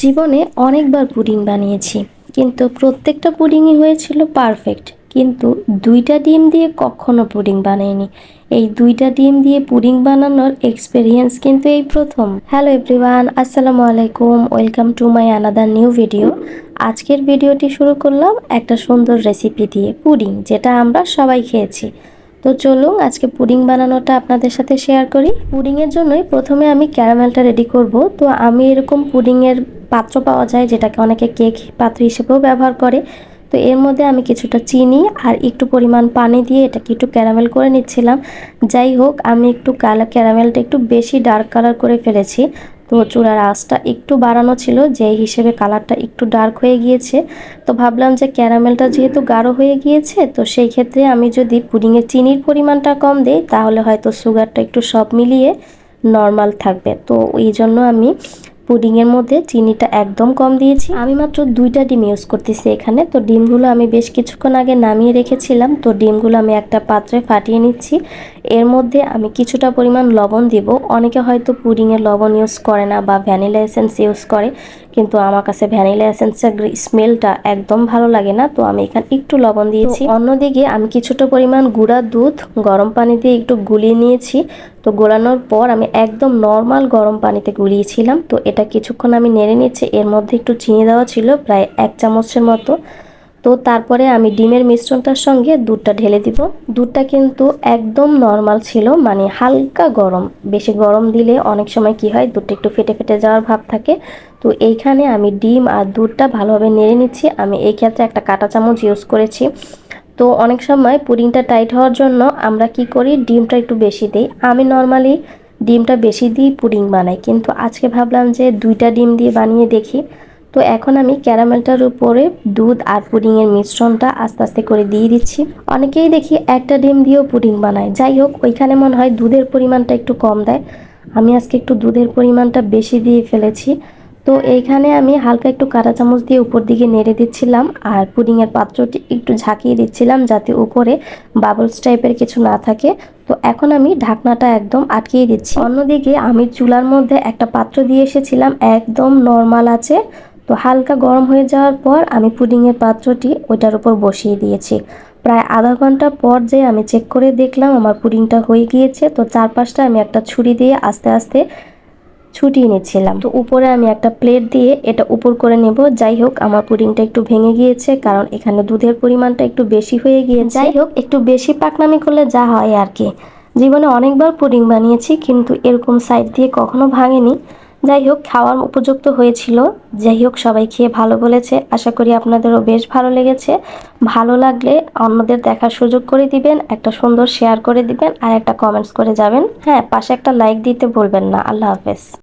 জীবনে অনেকবার পুডিং বানিয়েছি, কিন্তু প্রত্যেকটা পুডিংই হয়েছিল পারফেক্ট কিন্তু দুইটা ডিম দিয়ে কখনো পুডিং বানাইনি। এই দুইটা ডিম দিয়ে পুডিং বানানোর এক্সপিরিয়েন্স কিন্তু এই প্রথম। হ্যালো এভরিওয়ান আসসালামু আলাইকুম welcome to my another new video আজকের ভিডিওটি শুরু করলাম একটা সুন্দর রেসিপি দিয়ে পুডিং, যেটা আমরা সবাই খেয়েছি। তো চলুন আজকে পুডিং বানানোটা আপনাদের সাথে শেয়ার করি। পুডিংয়ের জন্যই প্রথমে আমি ক্যারামেলটা রেডি করব। তো আমি এরকম পুডিংয়ের পাত্র পাওয়া যায়, যেটাকে অনেকে কেক পাত্র হিসেবেও ব্যবহার করে। তো এর মধ্যে আমি কিছুটা চিনি আর একটু পরিমাণ পানি দিয়ে এটাকে একটু ক্যারামেল করে নিচ্ছিলাম। যাই হোক, আমি একটু কালার ক্যারামেলটা একটু বেশি ডার্ক কালার করে ফেলেছি। তো চূড়ার আঁচটা একটু বাড়ানো ছিল যেই হিসেবে কালারটা একটু ডার্ক হয়ে গিয়েছে। তো ভাবলাম যে ক্যারামেলটা যেহেতু গাঢ় হয়ে গিয়েছে, তো সেই ক্ষেত্রে আমি যদি পুডিংয়ে চিনির পরিমাণটা কম দিই, তাহলে হয়তো সুগারটা একটু সব মিলিয়ে নর্মাল থাকবে। তো এই জন্য আমি পুডিংয়ের মধ্যে চিনিটা একদম কম দিয়েছি। আমি মাত্র দুইটা ডিম ইউজ করতেছি এখানে। তো ডিমগুলো আমি বেশ কিছুক্ষণ আগে নামিয়ে রেখেছিলাম। তো ডিমগুলো আমি একটা পাত্রে ফাটিয়ে নিচ্ছি। এর মধ্যে আমি কিছুটা পরিমাণ লবণ দিব। অনেকে হয়তো পুডিংয়ে লবণ ইউজ করে না বা ভ্যানিলা এসেন্স ইউজ করে। কিন্তু আমার কাছে ভ্যানিলা এসেন্সের স্মেলটা একদম ভালো লাগে না। তো আমি এখানে একটু লবণ দিয়েছি। অন্যদিকে আমি কিছুটা পরিমাণ গুঁড়া দুধ, গরম পানি দিয়ে একটু গুলিয়ে নিয়েছি। তো গোলানোর পর আমি একদম নর্মাল গরম পানিতে গুলিয়েছিলাম। তো এটা কিছুক্ষণ আমি নেড়ে নিচ্ছি এর মধ্যে একটু চিনি দেওয়া ছিল, প্রায় এক চামচের মতো। তো তারপরে আমি ডিমের মিশ্রণটার সঙ্গে দুধটা ঢেলে দিব। দুধটা কিন্তু একদম নর্মাল ছিল মানে হালকা গরম। বেশি গরম দিলে অনেক সময় কি হয়, দুধটা একটু ফেটে ফেটে যাওয়ার ভাব থাকে। তো এইখানে আমি ডিম আর দুধটা ভালোভাবে নেড়ে নিচ্ছি। আমি এই ক্ষেত্রে একটা কাটা চামচ ইউজ করেছি। তো অনেক সময় পুডিংটা টাইট হওয়ার জন্য আমরা কি করি? ডিমটা একটু বেশি দিই। আমি নর্মালি ডিমটা বেশি দিই পুডিং বানাই। কিন্তু আজকে ভাবলাম যে দুইটা ডিম দিয়ে বানিয়ে দেখি। তো এখন আমি ক্যারামেলটার উপরে দুধ আর পুডিংয়ের মিশ্রণটা আস্তে আস্তে করে দিয়ে দিচ্ছি। অনেকেই দেখি একটা ডিম দিয়েও পুডিং বানায়। যাই হোক, ওইখানে মনে হয় দুধের পরিমাণটা একটু কম দেয়। আমি আজকে একটু দুধের পরিমাণটা বেশি দিয়ে ফেলেছি। তো এইখানে আমি হালকা একটু কাঁটা চামচ দিয়ে উপর দিকে নেড়ে দিচ্ছিলাম আর পুডিংয়ের পাত্রটি একটু ঝাঁকিয়ে দিচ্ছিলাম যাতে উপরে বাবলস টাইপের কিছু না থাকে। তো এখন আমি ঢাকনাটা একদম আটকিয়ে দিচ্ছি। অন্যদিকে আমি চুলার মধ্যে একটা পাত্র দিয়ে এসেছিলাম, একদম নর্মাল আছে। তো হালকা গরম হয়ে যাওয়ার পর আমি পুডিংয়ের পাত্রটি ওইটার উপর বসিয়ে দিয়েছি। প্রায় আধা ঘণ্টা পর যে আমি চেক করে দেখলাম আমার পুডিংটা হয়ে গিয়েছে। তো চারপাশটা আমি একটা ছুরি দিয়ে আস্তে আস্তে ছুটিয়ে নিচ্ছিলাম তো উপরে আমি একটা প্লেট দিয়ে এটা উপর করে নেব। যাই হোক, আমার পুডিংটা একটু ভেঙে গিয়েছে, কারণ এখানে দুধের পরিমাণটা একটু বেশি হয়ে গিয়েছে। যাই হোক, একটু বেশি পাকনামি করলে যা হয় আর কি। জীবনে অনেকবার পুডিং বানিয়েছি, কিন্তু এরকম সাইড দিয়ে কখনো ভাঙেনি। যাই হোক, খাওয়ার উপযুক্ত হয়েছিল। যাই হোক, সবাই খেয়ে ভালো বলেছে। আশা করি আপনাদেরও বেশ ভালো লেগেছে। ভালো লাগলে অন্যদের দেখার সুযোগ করে দিবেন, একটা সুন্দর শেয়ার করে দিবেন, আর একটা কমেন্টস করে যাবেন। হ্যাঁ পাশে একটা লাইক দিতে বলবেন না। আল্লাহ হাফেজ।